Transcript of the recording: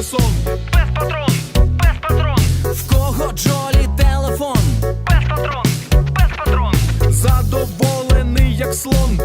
унісон Без патрон, без патрон. В кого Джолі телефон? Без патрон, без патрон. Задоволений, як слон.